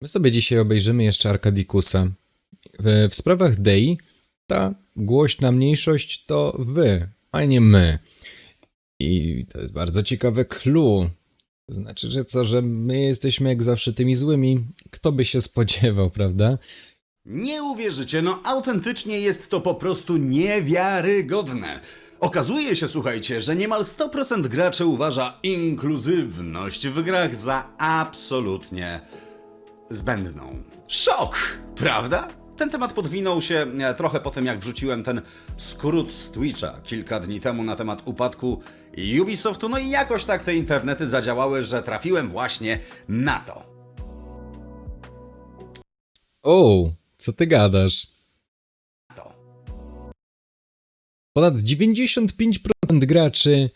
My sobie dzisiaj obejrzymy jeszcze Arkadikusa. W, w sprawach Dei ta głośna mniejszość to wy, a nie my. I to jest bardzo ciekawe clue. To znaczy, że co, że my jesteśmy jak zawsze tymi złymi? Kto by się spodziewał, prawda? Nie uwierzycie, no autentycznie jest to po prostu niewiarygodne. Okazuje się, słuchajcie, że niemal 100% graczy uważa inkluzywność w grach za absolutnie zbędną. Szok, prawda? Ten temat podwinął się e, trochę po tym, jak wrzuciłem ten skrót z Twitcha kilka dni temu na temat upadku Ubisoftu, no i jakoś tak te internety zadziałały, że trafiłem właśnie na to. O, co ty gadasz? to. Ponad 95% graczy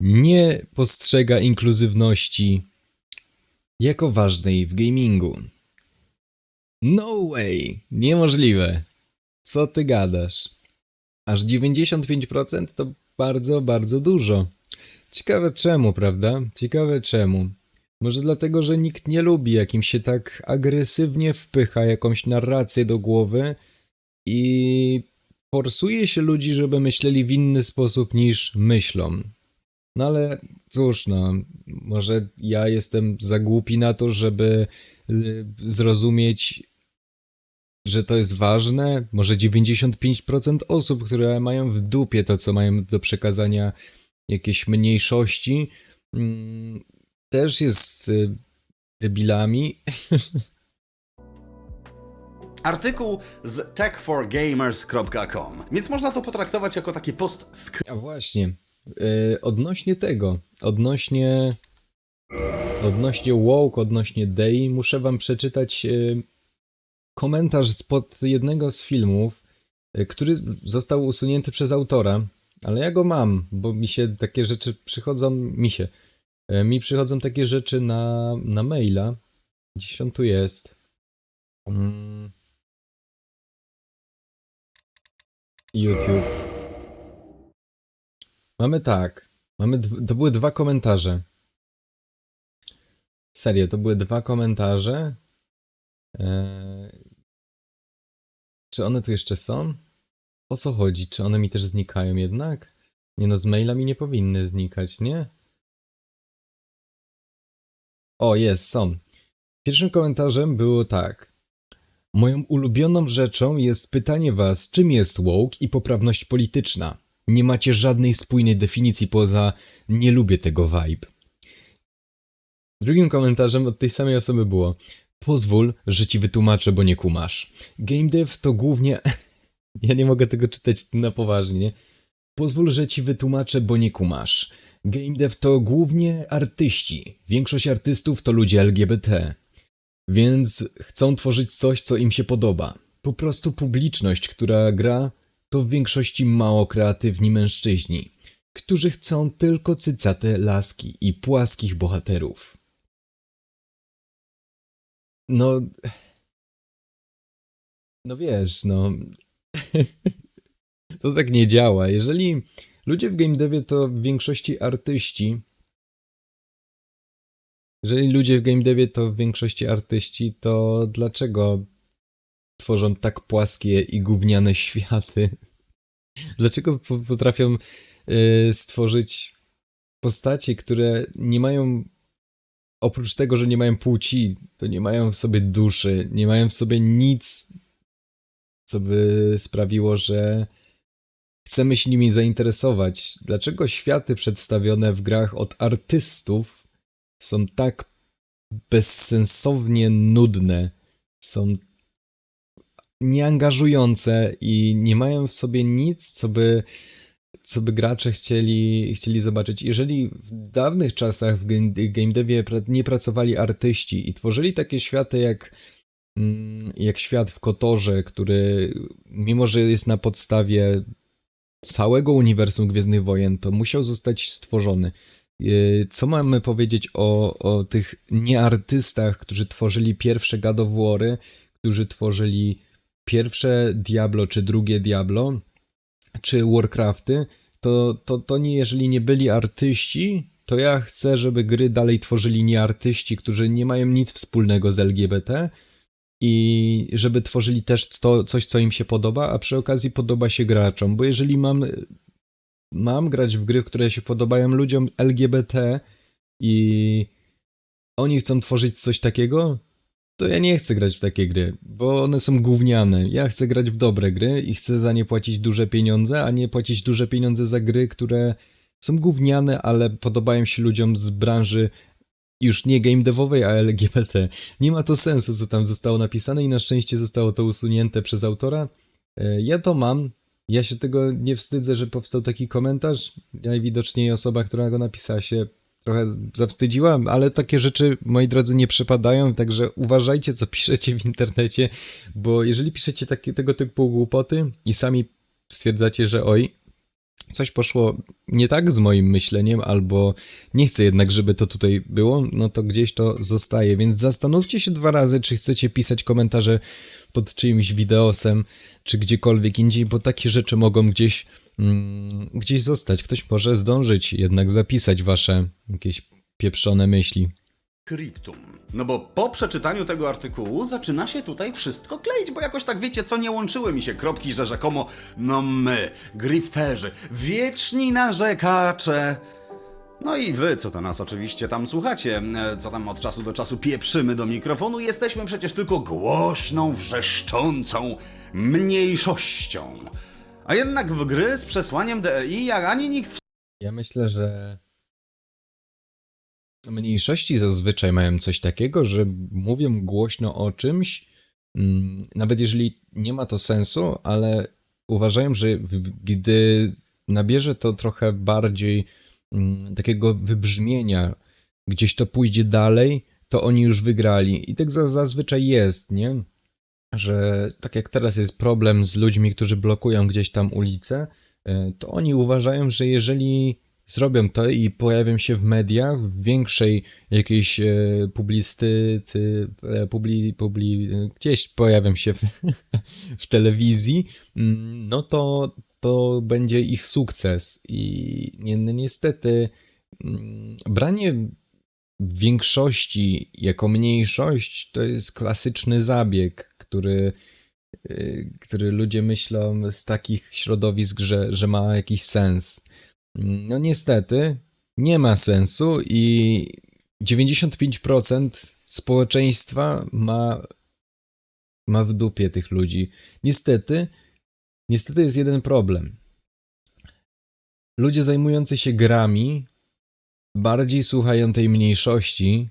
nie postrzega inkluzywności jako ważnej w gamingu. No way! Niemożliwe. Co ty gadasz? Aż 95% to bardzo, bardzo dużo. Ciekawe czemu, prawda? Ciekawe czemu. Może dlatego, że nikt nie lubi, jak im się tak agresywnie wpycha jakąś narrację do głowy i forsuje się ludzi, żeby myśleli w inny sposób niż myślą. No ale cóż, no, może ja jestem za głupi na to, żeby y, zrozumieć, że to jest ważne. Może 95% osób, które mają w dupie to, co mają do przekazania jakieś mniejszości, mm, też jest y, debilami. Artykuł z tech4gamers.com, więc można to potraktować jako taki post A właśnie, y, odnośnie tego, odnośnie odnośnie woke, odnośnie Dei, muszę wam przeczytać y, komentarz spod jednego z filmów, y, który został usunięty przez autora, ale ja go mam, bo mi się takie rzeczy przychodzą, mi się, mi przychodzą takie rzeczy na, na maila. Gdzieś on tu jest. Mm. YouTube. Mamy tak. Mamy to były dwa komentarze. Serio, to były dwa komentarze. Eee, czy one tu jeszcze są? O co chodzi? Czy one mi też znikają jednak? Nie no, z maila mi nie powinny znikać, nie? O, jest, są. Pierwszym komentarzem było tak. Moją ulubioną rzeczą jest pytanie was, czym jest woke i poprawność polityczna. Nie macie żadnej spójnej definicji poza nie lubię tego vibe. Drugim komentarzem od tej samej osoby było Pozwól, że ci wytłumaczę, bo nie kumasz. Game dev to głównie... ja nie mogę tego czytać na poważnie. nie? Pozwól, że ci wytłumaczę, bo nie kumasz. Game dev to głównie artyści. Większość artystów to ludzie LGBT. Więc chcą tworzyć coś, co im się podoba. Po prostu publiczność, która gra, to w większości mało kreatywni mężczyźni, którzy chcą tylko cycate laski i płaskich bohaterów. No. No wiesz, no. to tak nie działa. Jeżeli ludzie w game devie to w większości artyści, jeżeli ludzie w game devie to w większości artyści, to dlaczego tworzą tak płaskie i gówniane światy? Dlaczego po- potrafią y, stworzyć postacie, które nie mają oprócz tego, że nie mają płci, to nie mają w sobie duszy, nie mają w sobie nic, co by sprawiło, że chcemy się nimi zainteresować. Dlaczego światy przedstawione w grach od artystów są tak bezsensownie nudne, są nieangażujące i nie mają w sobie nic, co by co by gracze chcieli, chcieli zobaczyć. Jeżeli w dawnych czasach w game devie nie pracowali artyści i tworzyli takie światy jak, mm, jak świat w Kotorze, który mimo, że jest na podstawie całego uniwersum Gwiezdnych Wojen, to musiał zostać stworzony. Yy, Co mamy powiedzieć o, o tych nieartystach, którzy tworzyli pierwsze War'y, którzy tworzyli pierwsze Diablo czy drugie Diablo, czy Warcrafty, to, to, to nie, jeżeli nie byli artyści, to ja chcę, żeby gry dalej tworzyli nie artyści, którzy nie mają nic wspólnego z LGBT i żeby tworzyli też to, coś, co im się podoba, a przy okazji podoba się graczom, bo jeżeli mam, mam grać w gry, które się podobają ludziom LGBT i oni chcą tworzyć coś takiego, to ja nie chcę grać w takie gry, bo one są gówniane. Ja chcę grać w dobre gry i chcę za nie płacić duże pieniądze, a nie płacić duże pieniądze za gry, które są gówniane, ale podobają się ludziom z branży już nie game devowej, a LGBT. Nie ma to sensu, co tam zostało napisane i na szczęście zostało to usunięte przez autora. E, Ja to mam. Ja się tego nie wstydzę, że powstał taki komentarz. Najwidoczniej osoba, która go napisała się trochę zawstydziła, ale takie rzeczy, moi drodzy, nie przypadają, także uważajcie, co piszecie w internecie, bo jeżeli piszecie takie, tego typu głupoty i sami stwierdzacie, że oj, coś poszło nie tak z moim myśleniem, albo nie chcę jednak, żeby to tutaj było, no to gdzieś to zostaje. Więc zastanówcie się dwa razy, czy chcecie pisać komentarze pod czyimś wideosem, czy gdziekolwiek indziej, bo takie rzeczy mogą gdzieś, mm, gdzieś zostać. Ktoś może zdążyć jednak zapisać wasze jakieś pieprzone myśli. Kryptum. No bo po przeczytaniu tego artykułu zaczyna się tutaj wszystko kleić, bo jakoś tak wiecie, co nie łączyły mi się kropki, że rzekomo, no my, grifterzy, wieczni narzekacze. No i wy, co to nas oczywiście tam słuchacie, e, co tam od czasu do czasu pieprzymy do mikrofonu, jesteśmy przecież tylko głośną, wrzeszczącą mniejszością. A jednak w gry z przesłaniem DEI jak ani nikt w Ja myślę, że mniejszości zazwyczaj mają coś takiego, że mówią głośno o czymś, mm, nawet jeżeli nie ma to sensu, ale uważają, że gdy nabierze to trochę bardziej takiego wybrzmienia, gdzieś to pójdzie dalej, to oni już wygrali. I tak za- zazwyczaj jest, nie? Że tak jak teraz jest problem z ludźmi, którzy blokują gdzieś tam ulicę, e, to oni uważają, że jeżeli zrobią to i pojawią się w mediach, w większej jakiejś e, publistycy, e, publi, publi, gdzieś pojawią się w, w telewizji, mm, no to, to będzie ich sukces. I ni- ni- niestety mm, branie większości jako mniejszość to jest klasyczny zabieg, który, y, który ludzie myślą z takich środowisk, że, że ma jakiś sens. No niestety nie ma sensu i 95% społeczeństwa ma, ma w dupie tych ludzi. Niestety, niestety jest jeden problem. Ludzie zajmujący się grami bardziej słuchają tej mniejszości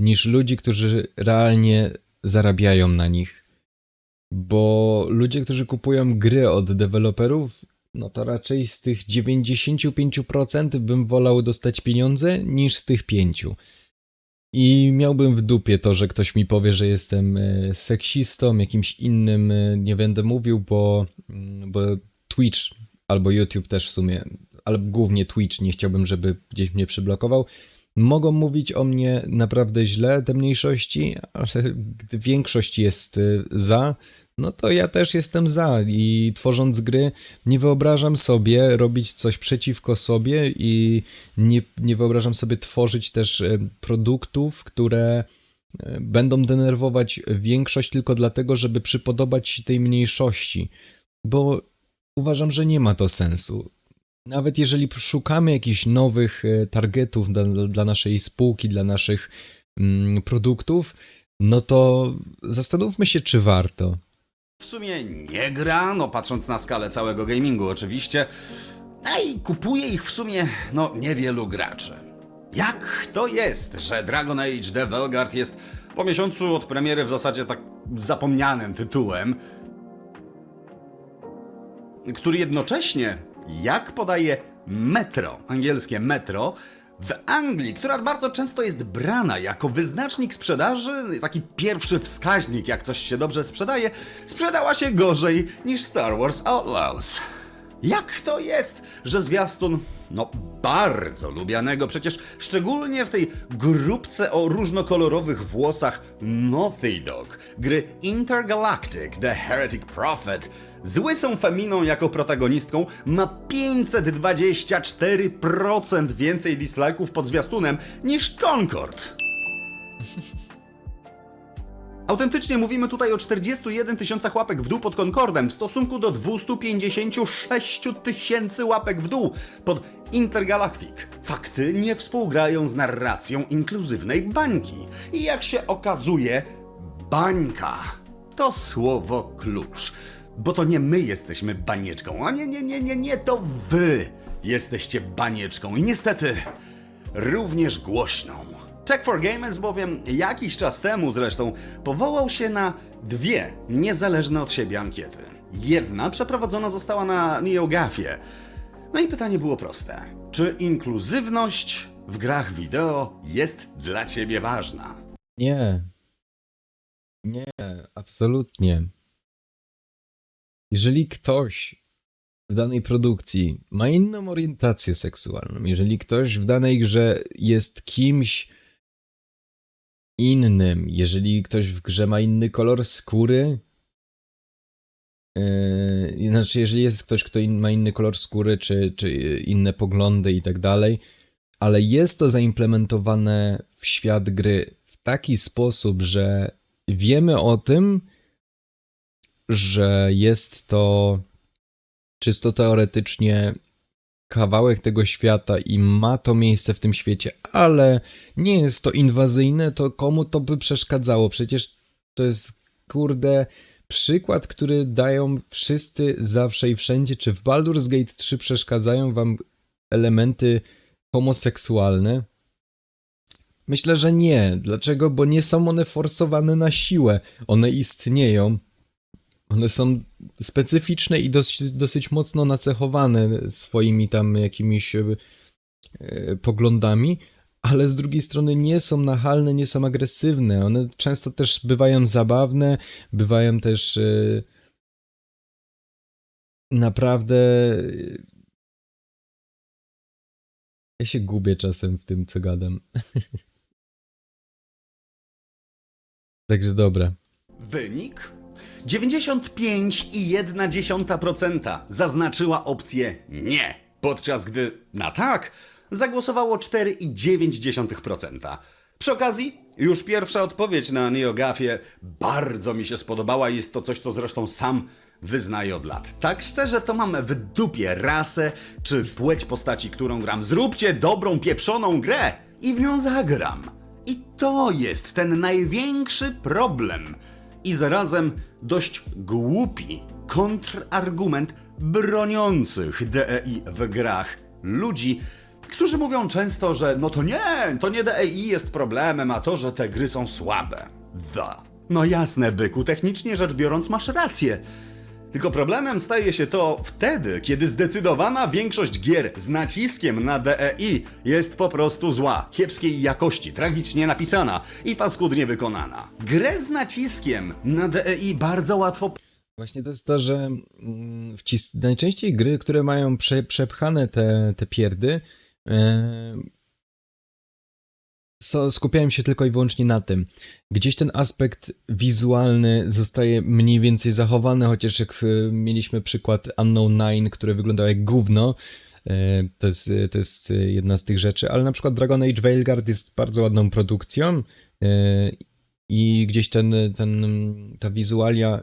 niż ludzi, którzy realnie zarabiają na nich. Bo ludzie, którzy kupują gry od deweloperów, no to raczej z tych 95% bym wolał dostać pieniądze niż z tych 5%. I miałbym w dupie to, że ktoś mi powie, że jestem e, seksistą, jakimś innym, e, nie będę mówił, bo, mm, bo Twitch albo YouTube też w sumie, ale głównie Twitch, nie chciałbym, żeby gdzieś mnie przyblokował. Mogą mówić o mnie naprawdę źle te mniejszości, ale gdy większość jest y, za, no to ja też jestem za i tworząc gry nie wyobrażam sobie robić coś przeciwko sobie i nie, nie wyobrażam sobie tworzyć też y, produktów, które y, będą denerwować większość tylko dlatego, żeby przypodobać się tej mniejszości, bo uważam, że nie ma to sensu nawet jeżeli szukamy jakichś nowych e, targetów dla, dla naszej spółki, dla naszych mm, produktów, no to zastanówmy się, czy warto. W sumie nie gra, no patrząc na skalę całego gamingu oczywiście, a i kupuje ich w sumie, no niewielu graczy. Jak to jest, że Dragon Age The Velgard jest po miesiącu od premiery w zasadzie tak zapomnianym tytułem, który jednocześnie, jak podaje Metro, angielskie Metro, w Anglii, która bardzo często jest brana jako wyznacznik sprzedaży, taki pierwszy wskaźnik, jak coś się dobrze sprzedaje, sprzedała się gorzej niż Star Wars Outlaws. Jak to jest, że zwiastun, no bardzo lubianego, przecież szczególnie w tej grupce o różnokolorowych włosach Naughty Dog, gry Intergalactic The Heretic Prophet, z łysą Feminą jako protagonistką ma 524% więcej dislike'ów pod zwiastunem niż Concord. Autentycznie mówimy tutaj o 41 tysiącach łapek w dół pod Concordem w stosunku do 256 tysięcy łapek w dół pod Intergalactic. Fakty nie współgrają z narracją inkluzywnej bańki. I jak się okazuje, bańka to słowo klucz. Bo to nie my jesteśmy banieczką, a nie, nie, nie, nie, nie, to wy jesteście banieczką i niestety również głośną. Check for Gamers bowiem jakiś czas temu zresztą powołał się na dwie niezależne od siebie ankiety. Jedna przeprowadzona została na NeoGafie. No i pytanie było proste. Czy inkluzywność w grach wideo jest dla ciebie ważna? Nie. Nie, absolutnie. Jeżeli ktoś w danej produkcji ma inną orientację seksualną, jeżeli ktoś w danej grze jest kimś innym, jeżeli ktoś w grze ma inny kolor skóry, yy, znaczy jeżeli jest ktoś, kto in, ma inny kolor skóry, czy, czy inne poglądy i tak dalej, ale jest to zaimplementowane w świat gry w taki sposób, że wiemy o tym, że jest to czysto teoretycznie kawałek tego świata i ma to miejsce w tym świecie, ale nie jest to inwazyjne, to komu to by przeszkadzało? Przecież to jest kurde przykład, który dają wszyscy zawsze i wszędzie. Czy w Baldur's Gate 3 przeszkadzają wam elementy homoseksualne? Myślę, że nie. Dlaczego? Bo nie są one forsowane na siłę. One istnieją. One są specyficzne i dosyć, dosyć mocno nacechowane swoimi tam jakimiś e, poglądami, ale z drugiej strony nie są nachalne, nie są agresywne. One często też bywają zabawne, bywają też e, naprawdę. e, Ja się gubię czasem w tym, co gadam. Także dobra. Wynik? 95,1% zaznaczyła opcję nie, podczas gdy na tak zagłosowało 4,9%. Przy okazji, już pierwsza odpowiedź na NeoGafie bardzo mi się spodobała. Jest to coś, co zresztą sam wyznaję od lat. Tak szczerze, to mam w dupie rasę czy płeć postaci, którą gram. Zróbcie dobrą, pieprzoną grę i w nią zagram. I to jest ten największy problem. I zarazem dość głupi kontrargument broniących DEI w grach ludzi, którzy mówią często, że no to nie, to nie DEI jest problemem, a to, że te gry są słabe. Da. No jasne, byku, technicznie rzecz biorąc masz rację. Tylko problemem staje się to wtedy, kiedy zdecydowana większość gier z naciskiem na DEI jest po prostu zła, kiepskiej jakości, tragicznie napisana i paskudnie wykonana. Grę z naciskiem na DEI bardzo łatwo Właśnie to jest to, że mm, wcis- najczęściej gry, które mają prze przepchane te, te pierdy, e, so, skupiają się tylko i wyłącznie na tym. Gdzieś ten aspekt wizualny zostaje mniej więcej zachowany, chociaż jak e, mieliśmy przykład Unknown Nine, które wyglądało jak gówno, e, to jest, to jest jedna z tych rzeczy, ale na przykład Dragon Age Veilguard jest bardzo ładną produkcją e, i gdzieś ten, ten, ta wizualia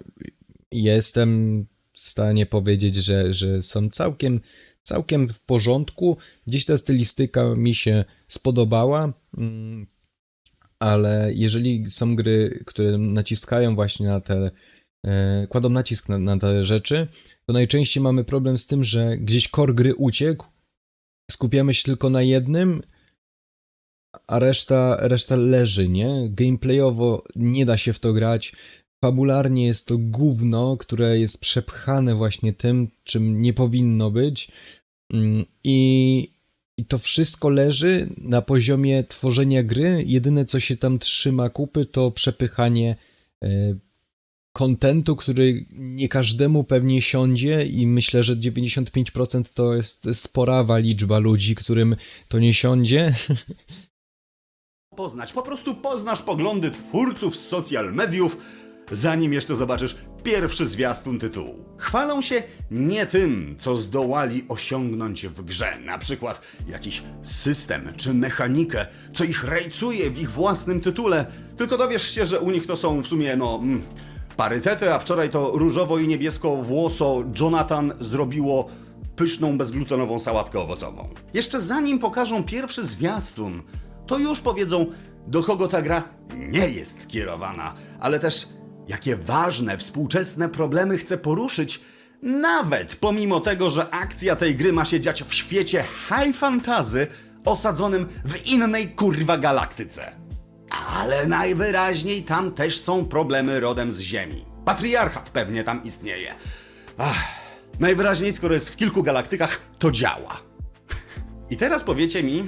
jestem w stanie powiedzieć, że, że są całkiem, całkiem w porządku. Gdzieś ta stylistyka mi się spodobała, mm, ale jeżeli są gry, które naciskają właśnie na te, e, kładą nacisk na, na te rzeczy, to najczęściej mamy problem z tym, że gdzieś core gry uciekł, skupiamy się tylko na jednym, a reszta, reszta leży, nie? Gameplayowo nie da się w to grać. Fabularnie jest to gówno, które jest przepchane właśnie tym, czym nie powinno być. Mm, I, I to wszystko leży na poziomie tworzenia gry. Jedyne, co się tam trzyma kupy, to przepychanie e, kontentu, który nie każdemu pewnie siądzie i myślę, że 95% to jest sporawa liczba ludzi, którym to nie siądzie. poznać. Po prostu poznasz poglądy twórców z social mediów, zanim jeszcze zobaczysz pierwszy zwiastun tytułu. Chwalą się nie tym, co zdołali osiągnąć w grze, na przykład jakiś system czy mechanikę, co ich rajcuje w ich własnym tytule, tylko dowiesz się, że u nich to są w sumie, no, mm, parytety, a wczoraj to różowo i niebiesko włoso Jonathan zrobiło pyszną, bezglutenową sałatkę owocową. Jeszcze zanim pokażą pierwszy zwiastun, to już powiedzą, do kogo ta gra nie jest kierowana, ale też jakie ważne, współczesne problemy chce poruszyć, nawet pomimo tego, że akcja tej gry ma się dziać w świecie high fantasy osadzonym w innej kurwa galaktyce. Ale najwyraźniej tam też są problemy rodem z Ziemi. Patriarchat pewnie tam istnieje. Ach, najwyraźniej, skoro jest w kilku galaktykach, to działa. I teraz powiecie mi,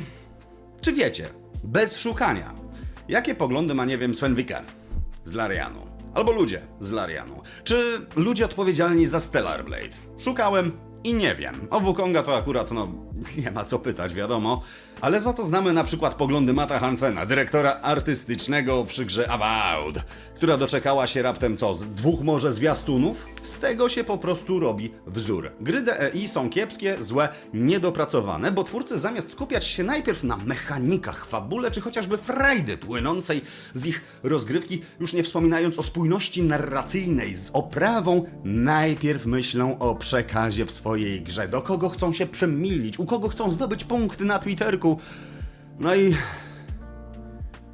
czy wiecie, bez szukania, jakie poglądy ma, nie wiem, Sven z Larianu? Albo ludzie z Larianu? Czy ludzie odpowiedzialni za Stellar Blade? Szukałem i nie wiem. O Wukonga to akurat, no, nie ma co pytać, wiadomo. Ale za to znamy na przykład poglądy Mata Hansena, dyrektora artystycznego przy grze Avowed, która doczekała się raptem co, z dwóch może zwiastunów? Z tego się po prostu robi wzór. Gry DEI są kiepskie, złe, niedopracowane, bo twórcy zamiast skupiać się najpierw na mechanikach, fabule czy chociażby frajdy płynącej z ich rozgrywki, już nie wspominając o spójności narracyjnej z oprawą, najpierw myślą o przekazie w swojej grze, do kogo chcą się przemilić, u kogo chcą zdobyć punkty na Twitterku. No i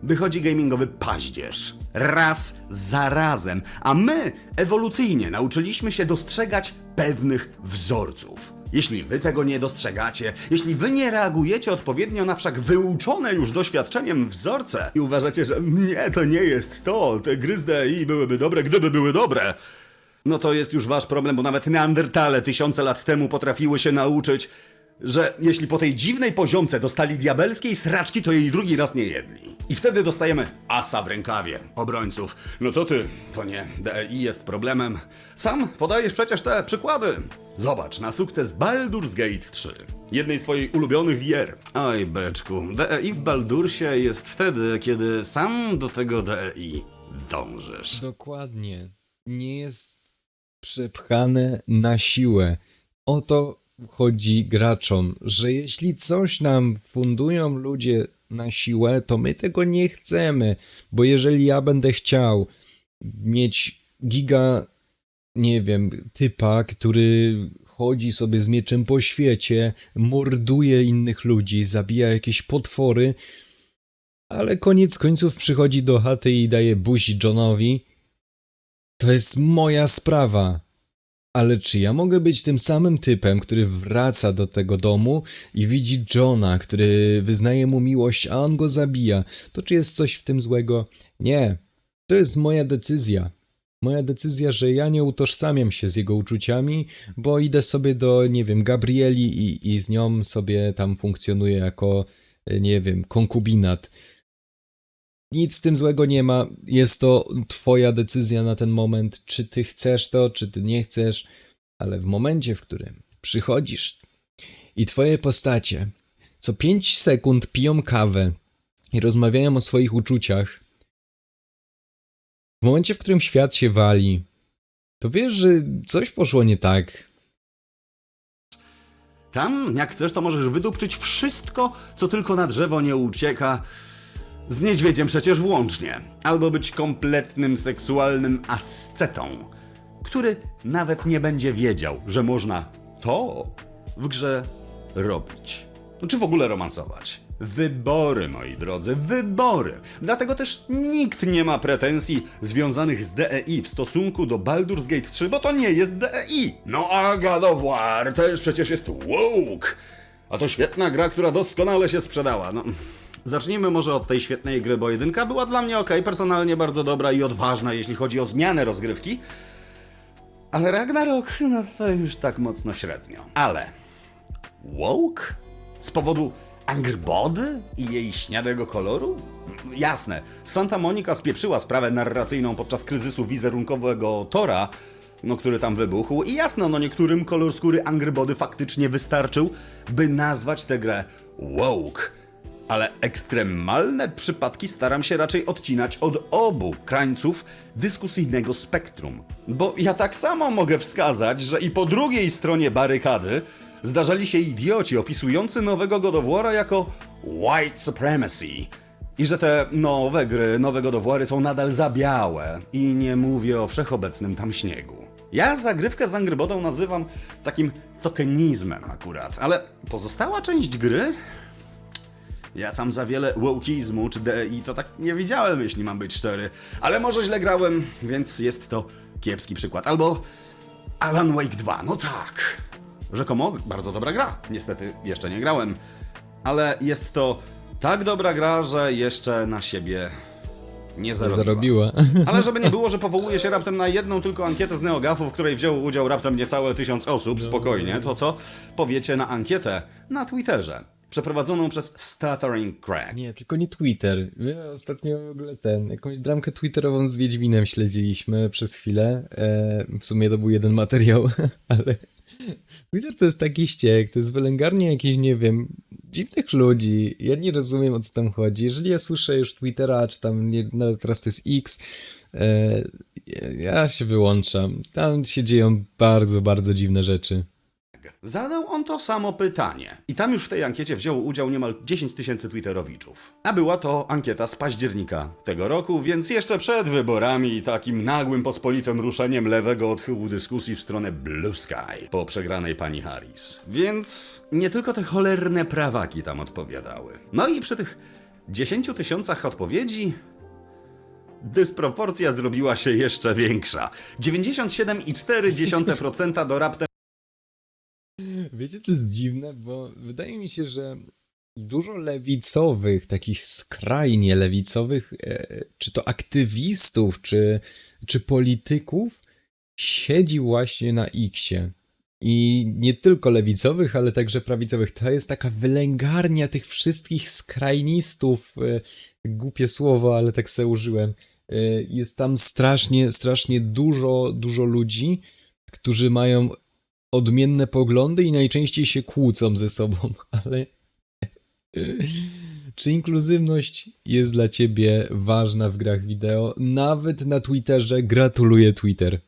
wychodzi gamingowy paździerz. Raz za razem. A my ewolucyjnie nauczyliśmy się dostrzegać pewnych wzorców. Jeśli wy tego nie dostrzegacie, jeśli wy nie reagujecie odpowiednio na wszak wyuczone już doświadczeniem wzorce i uważacie, że nie, to nie jest to, te gry z DI byłyby dobre, gdyby były dobre, no to jest już wasz problem, bo nawet Neandertale tysiące lat temu potrafiły się nauczyć, że jeśli po tej dziwnej poziomce dostali diabelskiej sraczki, to jej drugi raz nie jedli. I wtedy dostajemy asa w rękawie obrońców. No co ty, to nie DEI jest problemem. Sam podajesz przecież te przykłady. Zobacz na sukces Baldur's Gate 3, jednej z twoich ulubionych gier. Oj, beczku, DEI w Baldursie jest wtedy, kiedy sam do tego DEI dążysz. Dokładnie. Nie jest przepchane na siłę. O to chodzi graczom, że jeśli coś nam fundują ludzie na siłę, to my tego nie chcemy, bo jeżeli ja będę chciał mieć giga, nie wiem, typa, który chodzi sobie z mieczem po świecie, morduje innych ludzi, zabija jakieś potwory, ale koniec końców przychodzi do chaty i daje buzi Johnowi, to jest moja sprawa. Ale czy ja mogę być tym samym typem, który wraca do tego domu i widzi Johna, który wyznaje mu miłość, a on go zabija? To czy jest coś w tym złego? Nie. To jest moja decyzja. Moja decyzja, że ja nie utożsamiam się z jego uczuciami, bo idę sobie do, nie wiem, Gabrieli i, i z nią sobie tam funkcjonuję jako, nie wiem, konkubinat. Nic w tym złego nie ma. Jest to twoja decyzja na ten moment, czy ty chcesz to, czy ty nie chcesz, ale w momencie, w którym przychodzisz i twoje postacie co 5 sekund piją kawę i rozmawiają o swoich uczuciach, w momencie, w którym świat się wali, to wiesz, że coś poszło nie tak. Tam, jak chcesz, to możesz wydupczyć wszystko, co tylko na drzewo nie ucieka. Z niedźwiedziem przecież włącznie. Albo być kompletnym seksualnym ascetą, który nawet nie będzie wiedział, że można to w grze robić. No, czy w ogóle romansować. Wybory, moi drodzy, wybory. Dlatego też nikt nie ma pretensji związanych z DEI w stosunku do Baldur's Gate 3, bo to nie jest DEI. No a God of War też przecież jest woke. A to świetna gra, która doskonale się sprzedała. No, zacznijmy może od tej świetnej gry, bo jedynka była dla mnie ok, personalnie bardzo dobra i odważna, jeśli chodzi o zmianę rozgrywki. Ale Ragnarok, no to już tak mocno średnio. Ale woke? Z powodu Angerbody i jej śniadego koloru? Jasne, Santa Monica spieprzyła sprawę narracyjną podczas kryzysu wizerunkowego Tora, no który tam wybuchł i jasno, no niektórym kolor skóry Angerbody faktycznie wystarczył, by nazwać tę grę woke. Ale ekstremalne przypadki staram się raczej odcinać od obu krańców dyskusyjnego spektrum. Bo ja tak samo mogę wskazać, że i po drugiej stronie barykady zdarzali się idioci opisujący nowego God of War'a jako white supremacy. I że te nowe gry, nowe God of War'y są nadal za białe. I nie mówię o wszechobecnym tam śniegu. Ja zagrywkę z Angry Bodą nazywam takim tokenizmem akurat, ale pozostała część gry ja tam za wiele wokeizmu czy DI to tak nie widziałem, jeśli mam być szczery. Ale może źle grałem, więc jest to kiepski przykład. Albo Alan Wake 2, no tak. Rzekomo bardzo dobra gra. Niestety jeszcze nie grałem. Ale jest to tak dobra gra, że jeszcze na siebie nie zarobiła. Zarobiła. Ale żeby nie było, że powołuje się raptem na jedną tylko ankietę z Neogafu, w której wziął udział raptem niecałe tysiąc osób, spokojnie, to co powiecie na ankietę na Twitterze, przeprowadzoną przez Stuttering Crack. Nie, tylko nie Twitter. My ostatnio w ogóle ten, jakąś dramkę twitterową z Wiedźminem śledziliśmy przez chwilę. E, w sumie to był jeden materiał, ale Twitter to jest taki ściek, to jest wylęgarnia jakichś, nie wiem, dziwnych ludzi. Ja nie rozumiem o co tam chodzi. Jeżeli ja słyszę już Twittera, czy tam, nie, teraz to jest X, e, ja się wyłączam. Tam się dzieją bardzo, bardzo dziwne rzeczy. Zadał on to samo pytanie. I tam już w tej ankiecie wzięło udział niemal 10 tysięcy Twitterowiczów. A była to ankieta z października tego roku, więc jeszcze przed wyborami i takim nagłym, pospolitym ruszeniem lewego odchyłu dyskusji w stronę Blue Sky po przegranej pani Harris. Więc nie tylko te cholerne prawaki tam odpowiadały. No i przy tych 10 tysiącach odpowiedzi dysproporcja zrobiła się jeszcze większa. 97,4% do raptem Wiecie, co jest dziwne? Bo wydaje mi się, że dużo lewicowych, takich skrajnie lewicowych, e, czy to aktywistów, czy, czy polityków, siedzi właśnie na Xie. I nie tylko lewicowych, ale także prawicowych. To jest taka wylęgarnia tych wszystkich skrajnistów. e, Głupie słowo, ale tak se użyłem. E, Jest tam strasznie, strasznie dużo, dużo ludzi, którzy mają odmienne poglądy i najczęściej się kłócą ze sobą, ale czy inkluzywność jest dla ciebie ważna w grach wideo? Nawet na Twitterze gratuluję Twitter.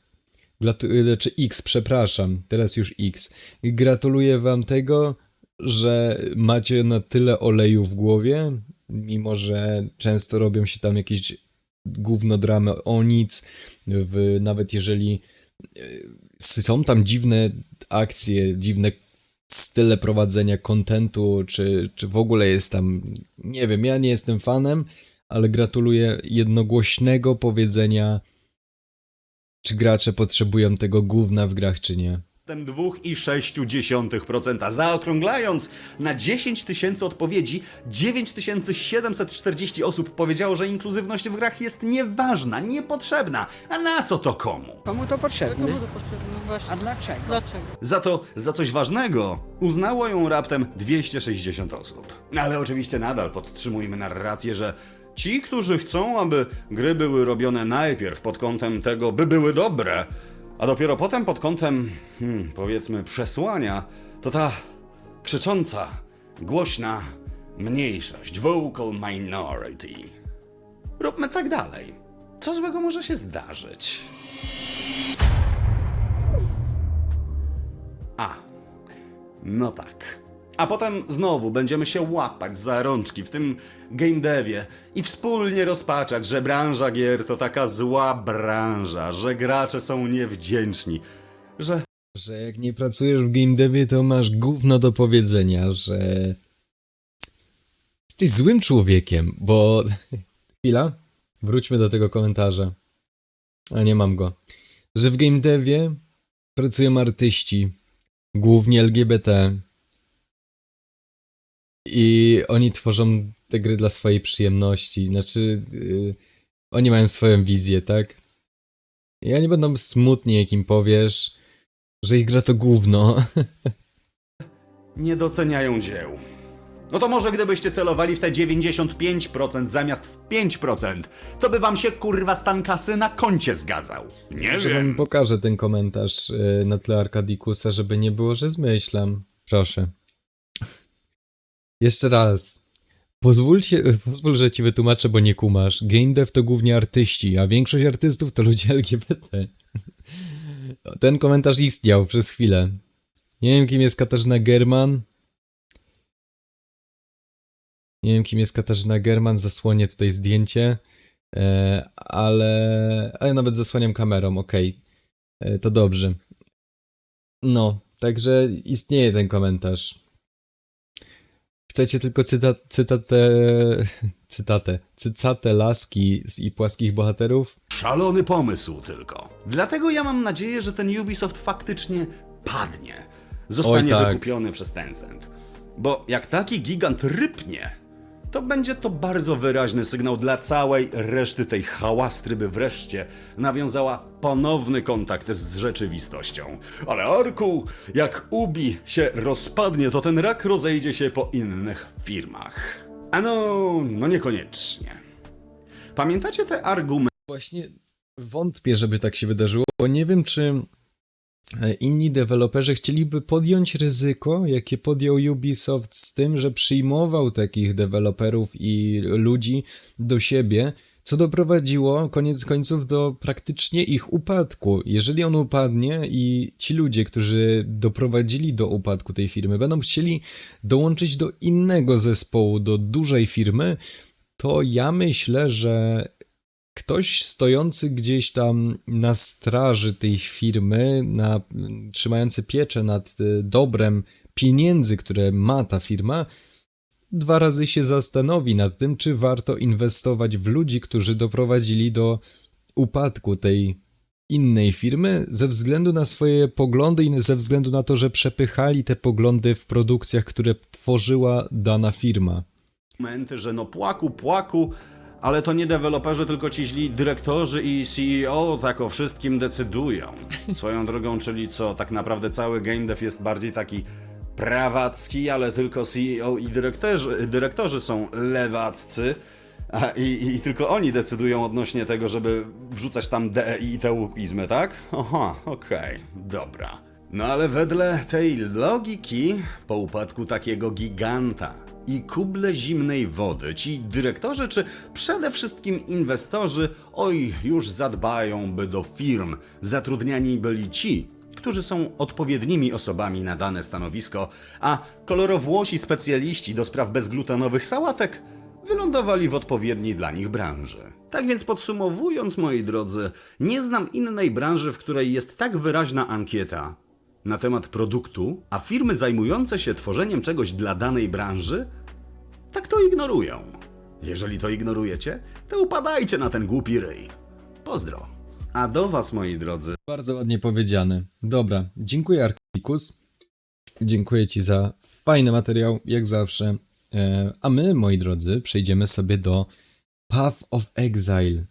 Gratu- znaczy X, przepraszam, teraz już X. Gratuluję wam tego, że macie na tyle oleju w głowie, mimo że często robią się tam jakieś gówno dramy o nic, w, nawet jeżeli są tam dziwne akcje, dziwne style prowadzenia kontentu, czy, czy w ogóle jest tam, nie wiem, ja nie jestem fanem, ale gratuluję jednogłośnego powiedzenia, czy gracze potrzebują tego gówna w grach, czy nie. 2,6%. Zaokrąglając na 10 tysięcy odpowiedzi, 9740 osób powiedziało, że inkluzywność w grach jest nieważna, niepotrzebna. A na co to komu? Komu to potrzebne? Komu to potrzebne? Właśnie. A dlaczego? Dlaczego? Za to, za coś ważnego, uznało ją raptem 260 osób. Ale oczywiście nadal podtrzymujmy narrację, że ci, którzy chcą, aby gry były robione najpierw pod kątem tego, by były dobre, a dopiero potem pod kątem, hmm, powiedzmy, przesłania, to ta krzycząca, głośna mniejszość, vocal minority. Róbmy tak dalej. Co złego może się zdarzyć? A, no tak. A potem znowu będziemy się łapać za rączki w tym game devie i wspólnie rozpaczać, że branża gier to taka zła branża, że gracze są niewdzięczni, że Że jak nie pracujesz w game devie, to masz gówno do powiedzenia, że jesteś złym człowiekiem, bo... Chwila, wróćmy do tego komentarza. A nie mam go. Że w game devie pracują artyści, głównie LGBT i oni tworzą te gry dla swojej przyjemności, znaczy yy, oni mają swoją wizję, tak? I oni będą smutni, jak im powiesz, że ich gra to gówno. nie doceniają dzieł. No to może gdybyście celowali w te 95% zamiast w 5%, to by wam się kurwa stan kasy na koncie zgadzał. Nie Że wam wiem. pokażę ten komentarz y, na tle Arkadikusa, żeby nie było, że zmyślam. Proszę. Jeszcze raz. Pozwólcie, pozwól, że ci wytłumaczę, bo nie kumasz. Game dev to głównie artyści, a większość artystów to ludzie LGBT. Ten komentarz istniał przez chwilę. Nie wiem, kim jest Katarzyna German. Nie wiem, kim jest Katarzyna German, zasłonię tutaj zdjęcie, e, ale, ale nawet zasłaniam kamerą, okej. E, To dobrze. No, także istnieje ten komentarz. Chcecie tylko cytat, cytatę, cytatę, cytatę laski z i płaskich bohaterów? Szalony pomysł tylko. Dlatego ja mam nadzieję, że ten Ubisoft faktycznie padnie. Zostanie Oj, tak. wykupiony przez Tencent. Bo jak taki gigant rypnie, to będzie to bardzo wyraźny sygnał dla całej reszty tej hałastry, by wreszcie nawiązała ponowny kontakt z rzeczywistością. Ale Arku, jak Ubi się rozpadnie, to ten rak rozejdzie się po innych firmach. A no, niekoniecznie. Pamiętacie te argumenty? Właśnie wątpię, żeby tak się wydarzyło, bo nie wiem, czy inni deweloperzy chcieliby podjąć ryzyko, jakie podjął Ubisoft z tym, że przyjmował takich deweloperów i ludzi do siebie, co doprowadziło koniec końców do praktycznie ich upadku. Jeżeli on upadnie i ci ludzie, którzy doprowadzili do upadku tej firmy, będą chcieli dołączyć do innego zespołu, do dużej firmy, to ja myślę, że ktoś stojący gdzieś tam na straży tej firmy, na, trzymający pieczę nad y, dobrem pieniędzy, które ma ta firma, dwa razy się zastanowi nad tym, czy warto inwestować w ludzi, którzy doprowadzili do upadku tej innej firmy ze względu na swoje poglądy i ze względu na to, że przepychali te poglądy w produkcjach, które tworzyła dana firma. argumenty, że no płaku, płaku, ale to nie deweloperzy, tylko ci źli dyrektorzy i CEO tak o wszystkim decydują. Swoją drogą, czyli co, tak naprawdę cały game dev jest bardziej taki prawacki, ale tylko CEO i dyrektorzy, dyrektorzy są lewaccy. A, i, I tylko oni decydują odnośnie tego, żeby wrzucać tam DE i tełukizmy, tak? Aha, okej, dobra. No ale wedle tej logiki, po upadku takiego giganta i kuble zimnej wody, ci dyrektorzy, czy przede wszystkim inwestorzy, oj, już zadbają, by do firm zatrudniani byli ci, którzy są odpowiednimi osobami na dane stanowisko, a kolorowłosi specjaliści do spraw bezglutenowych sałatek wylądowali w odpowiedniej dla nich branży. Tak więc podsumowując, moi drodzy, nie znam innej branży, w której jest tak wyraźna ankieta na temat produktu, a firmy zajmujące się tworzeniem czegoś dla danej branży tak to ignorują. Jeżeli to ignorujecie, to upadajcie na ten głupi ryj. Pozdro. A do was, moi drodzy, Bardzo ładnie powiedziane. Dobra, dziękuję Arkikus. Dziękuję Ci za fajny materiał, jak zawsze. E, A my, moi drodzy, przejdziemy sobie do Path of Exile.